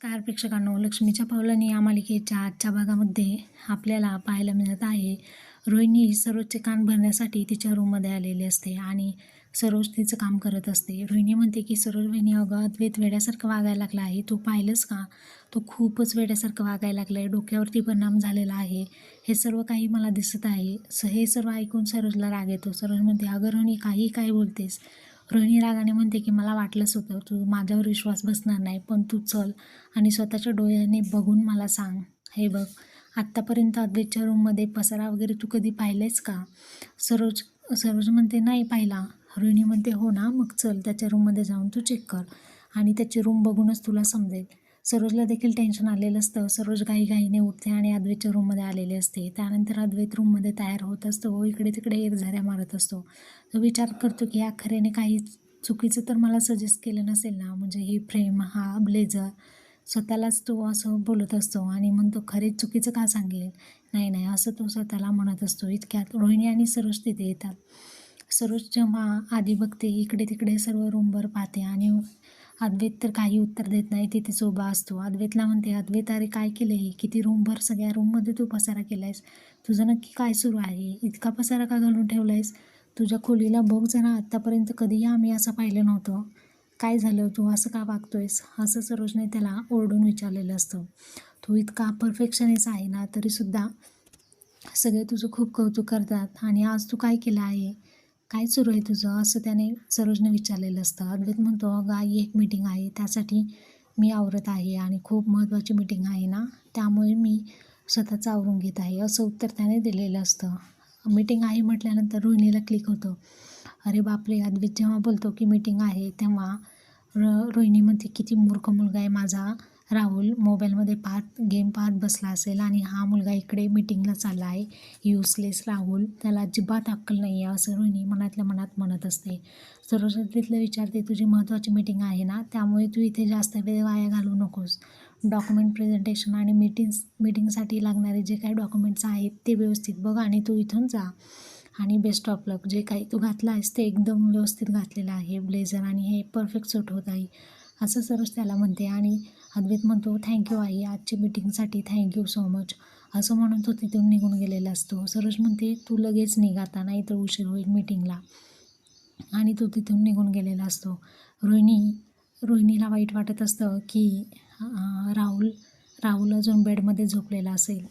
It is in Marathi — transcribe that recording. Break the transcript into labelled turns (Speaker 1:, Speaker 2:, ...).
Speaker 1: कार प्रेक्षकांनो. लक्ष्मीच्या पावलांनी या मालिकेच्या आजच्या भागामध्ये आपल्याला पाहायला मिळत आहे रोहिणी ही सरोजचे कान भरण्यासाठी तिच्या रूममध्ये आलेली असते आणि सरोज तिचं काम करत असते. रोहिणी म्हणते की सरोज बहिणी अगं अद्वैत वेड्यासारखं वागायला लागला आहे. तू पाहिलंस का? तो खूपच वेड्यासारखं वागायला लागला आहे डोक्यावरती परिणाम झालेला आहे. हे सर्व काही मला दिसत आहे. स हे सर्व ऐकून सरोजला राग येतो. सरोज म्हणते अगं रोहिणी काही काय बोलतेस. रोहिणी रागाने म्हणते की मला वाटलंच होतं तू माझ्यावर विश्वास बसणार नाही पण तू चल आणि स्वतःच्या डोळ्याने बघून मला सांग. हे बघ आत्तापर्यंत अद्वैतच्या रूममध्ये पसारा वगैरे तू कधी पाहिलेस का? सरोज सरोज म्हणते नाही पाहिला. रोहिणी म्हणते हो ना मग चल त्याच्या रूममध्ये जाऊन तू चेक कर आणि त्याची रूम बघूनच तुला समजेल. सरोजला देखील टेन्शन आलेलं असतं. सरोज घाईघाईने उठते आणि अद्वैतच्या रूममध्ये आलेले असते. त्यानंतर अद्वैत रूममध्ये तयार होत असतो व इकडे तिकडे एक मारत असतो. तो विचार करतो की या खऱ्याने काही चुकीचं तर मला सजेस्ट केलं नसेल ना? म्हणजे ही फ्रेम हा ब्लेझर स्वतःलाच तो असं बोलत असतो आणि मग तो खरेच चुकीचं का सांगेल? नाही नाही असं तो स्वतःला म्हणत असतो. इतक्यात रोहिणी आणि सरोज तिथे येतात. सरोज जेव्हा आधी बघते इकडे तिकडे सर्व रूमवर पाहते आणि अद्वैत तर काही उत्तर देत नाही तिथे उभा असतो. अद्वैतला म्हणते अद्वैत अरे काय केलं आहे किती रूमभर सगळ्या रूममध्ये तू पसारा केला आहेस तुझं नक्की काय सुरू आहे? इतका पसारा का घालून ठेवला आहेस तुझ्या खोलीला बघ जरा आत्तापर्यंत कधीही आम्ही असं पाहिलं नव्हतं. काय झालं? तू असं का वागतोयस? असं सरोजने त्याला ओरडून विचारलेलं असतं. तू इतका परफेक्शनिस्ट आहे ना तरीसुद्धा सगळे तुझं खूप कौतुक करतात. आणि आज तू काय केलं आहे? काय सुरू आहे तुझं? असं त्याने सरोजने विचारलेलं असतं. अद्वैत म्हणतो अगं आई एक मीटिंग आहे. त्यासाठी मी आवरत आहे आणि खूप महत्त्वाची मीटिंग आहे ना. त्यामुळे मी स्वतःच आवरून घेत आहे. असं उत्तर त्याने दिलेलं असतं. मीटिंग आहे म्हटल्यानंतर रोहिणीला क्लिक होतं. अरे बापरे अद्वैत जेव्हा बोलतो की मीटिंग आहे तेव्हा र रोहिणी म्हणते किती मूर्ख मुलगा आहे माझा. राहुल मोबाईलमध्ये पाहत गेम पाहत बसला असेल आणि हा मुलगा इकडे मीटिंगला चालला आहे. युसलेस राहुल त्याला अजिबात अक्कल नाही आहे असं रोहिणी मनातल्या मनात म्हणत असते. सरस्वतीतलं विचारते तुझी महत्त्वाची मीटिंग आहे ना? त्यामुळे तू इथे जास्त वेळ वाया घालू नकोस. डॉक्युमेंट प्रेझेंटेशन आणि मीटिंग्स मीटिंगसाठी लागणारे जे काही डॉक्युमेंट्स आहेत ते व्यवस्थित बघ आणि तू इथून जा. आणि बेस्ट ऑफ लक जे काही तू घातलं आहेस ते एकदम व्यवस्थित घातलेलं आहे. ब्लेझर आणि हे परफेक्ट सूट होत आहे. असं सरस त्याला म्हणते आणि अद्वैत म्हणतो थँक्यू आई आजची मीटिंगसाठी थँक्यू सो मच असं म्हणून तो तिथून निघून गेलेला असतो. सरोज म्हणते तू लगेच निघाता नाही तर उशीर होईल मीटिंगला आणि तो तिथून निघून गेलेला असतो. रोहिणी रोहिणीला वाईट वाटत असतं की राहुल राहुल अजून बेडमध्ये झोपलेला असेल.